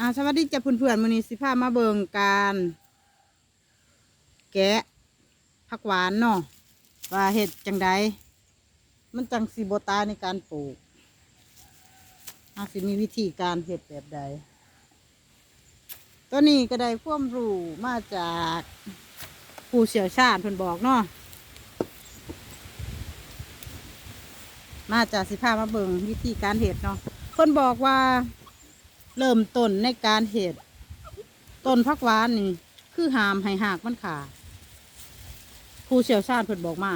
อ่าสวัสดีจ้ะเพื่อนๆมื้อนี้สิพามาเบิ่งการ แกะผักหวานเนาะว่าเฮ็ดจังใดมันจังสิบ่ตายในการปลูกอาสิมีวิธีการเฮ็ดแบบใดตัวนี้ก็ได้ความรู้มาจากผู้เชี่ยวชาญเพิ่นบอกเนาะมาจากสิพามาเบิ่งวิธีการเฮ็ดเนาะเพิ่นบอกว่า เริ่มต้นในการเห็ดต้นพักหวานนี่ คือหามให้หากมันขาผู้เชี่ยวชาญเพิ่นบอกมา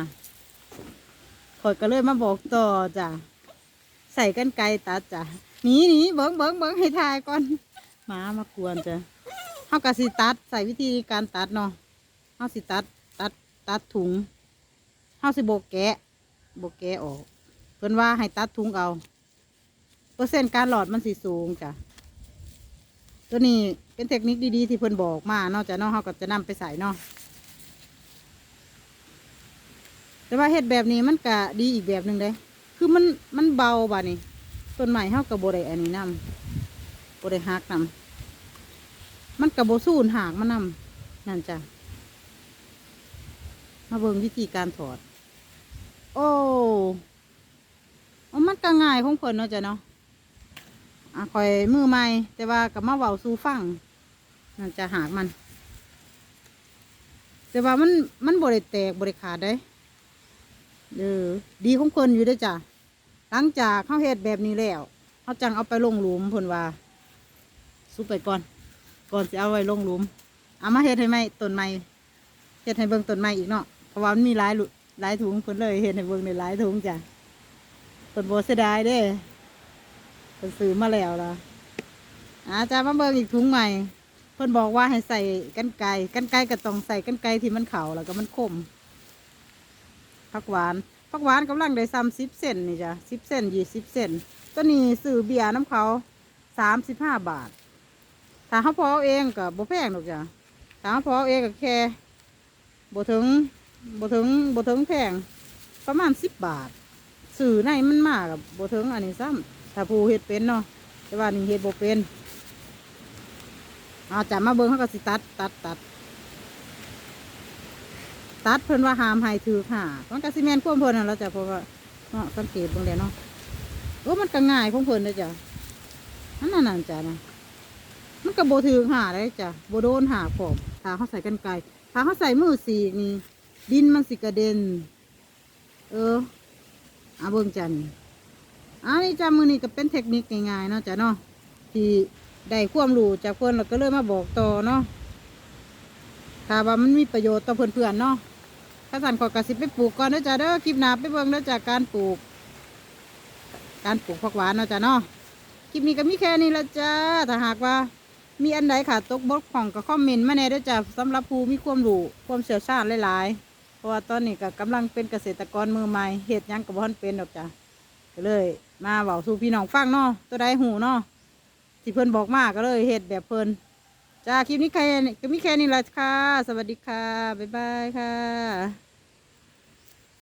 ข่อยก็เลยมาบอกต่อจ้ะใส่กันไกรตัดจ้ะหนีหนีเบิ้งเบิ้งเบิ้งให้ทายก่อนหมามากวนจ้ะเฮากะสิตัดใส่วิธีการตัดเนาะเฮาสิตัดตัดตัดถุงเฮาสิโบกแกะโบกแกะออกเพิ่นว่าให้ตัดถุงเอา เปอร์เซ็นต์การหลอดมันสิสูงจ้ะ ตัวนี้เป็นเทคนิคดีๆที่เพิ่นบอกมานอกจากนอกเขาก็จะนำไปใส่เนาะแต่ว่าเฮ็ดแบบนี้มันก็ดีอีกแบบหนึ่งเลยคือมันมันเบาบ่านี่ต้นใหม่เฮากับโบได้อันนี้นำโบได้หักนำมันกับโบสูนหากมันนำนั่นจ้ะมาเบิ่งวิธีการถอด โอ้เอมันก็ง่ายของเพิ่นเนาะจ้ะเนาะ อะคอยมือใหม่ แต่ว่ากับมาเว้าสู่ฟังนั่นจะหากมัน แต่ว่ามันมันบริแตกบริขาดได้เออดีของคนอยู่เด้วยจ้ะหลังจากเขาเฮ็ดแบบนี้แล้วเขาจังเอาไปลงหลุมเพิ่นว่าซุปไปก่อน ก่อนจะเอาไว้ลงหลุมเอามาเฮ็ดให้ไหมต้นไม้เฮ็ดให้เบิ่งต้นไม้อีกเนาะเพราะว่ามันมีหลายลุหลายถุงเพิ่นเลยเฮ็ดให้เบิ่งในหลายถุงจ้ะเพิ่นบ่เสดายเด้ เพิ่นซื้อมาแล้วล่ะอาจารย์มาเบิ่งอีกถุงใหม่ เพิ่นบอกว่าให้ใส่กันไก่กันไก่ก็ต้องใส่กันไก่ที่มันเข่าแล้วก็มันคมผักหวานผักหวานกำลังได้ซ้ำสิบเซนนี่จ้ะสิบเซนยี่สิบเซนตัวนี้ซื้อเบียร์น้ำเขาสามสิบห้าบาท ถ้าเขาพอเอาเองก็บ่แพงหรอกจ้ะถ้าเขาพอเอาเองก็แค่บ่ถึงบ่ถึงบ่ถึงแพงประมาณสิบบาท สื่อในมันมากกับบ่ถึงอันนี้ซ้ำ ถ้าผู้เฮ็ดเป็นเนาะแต่ว่านี่เฮ็ดบ่เป็นเอาจับมาเบิ่งเขาก็สิตัดตัดตัดตัดเพิ่นว่าหามให้ถือค่ะมันก็สิแม่นควมเพิ่นนั่นแล้วจ้ะเพราะว่าเนาะสังเกตเบิ่งแล้วเนาะโอ้มันก็ง่ายของเพิ่นเลยจ้ะอันนั้นนั่นจ้ะนะมันก็บ่ถือหาได้จ้ะบ่โดนหาผมถ้าเขาใส่กันไกลถ้าเขาใส่มือสีนี่ดินมันสิกระเด็น เออเอาเบิ่งจ้ะนี่ อันนี้จ้ามือนี่ก็เป็นเทคนิคง่ายๆเนาะจ้ะเนาะที่ได้ความรู้จากเพื่อนเราก็เลยมาบอกต่อเนาะถ้าว่ามันมีประโยชน์ต่อเพื่อนๆเนาะถ้าสั่นขอกระสิบไปปลูกก่อนนะจ้ะเด้อคลิปหน้าไปเบิ่งเนะจากการปลูก การปลูกผักหวานเนาะจ้ะเนาะคลิปนี้ก็มีแค่นี้ละจ้าถ้าหากว่า มีอันใดขาดตกบกพร่องก็คอมเมนต์มาแน่เด้อจ้ะสำหรับผู้มีความรู้ความเชี่ยวชาญหลายๆเพราะว่าตอนนี้ก็กำลังเป็นเกษตรกรมือใหม่เฮ็ดหยังกับบ่ทันเป็นดอกจ้ะ ก็เลย มาเบาสู่พี่น้องฟังเนาะตัวใดหูเนาะที่เพิ่นบอกมากก็เลยเห็ดแบบเพิ่นจ้าคลิปนี้แค่ก็มีแค่นี้ละค่ะ สวัสดีค่ะ บ๊ายบายค่ะ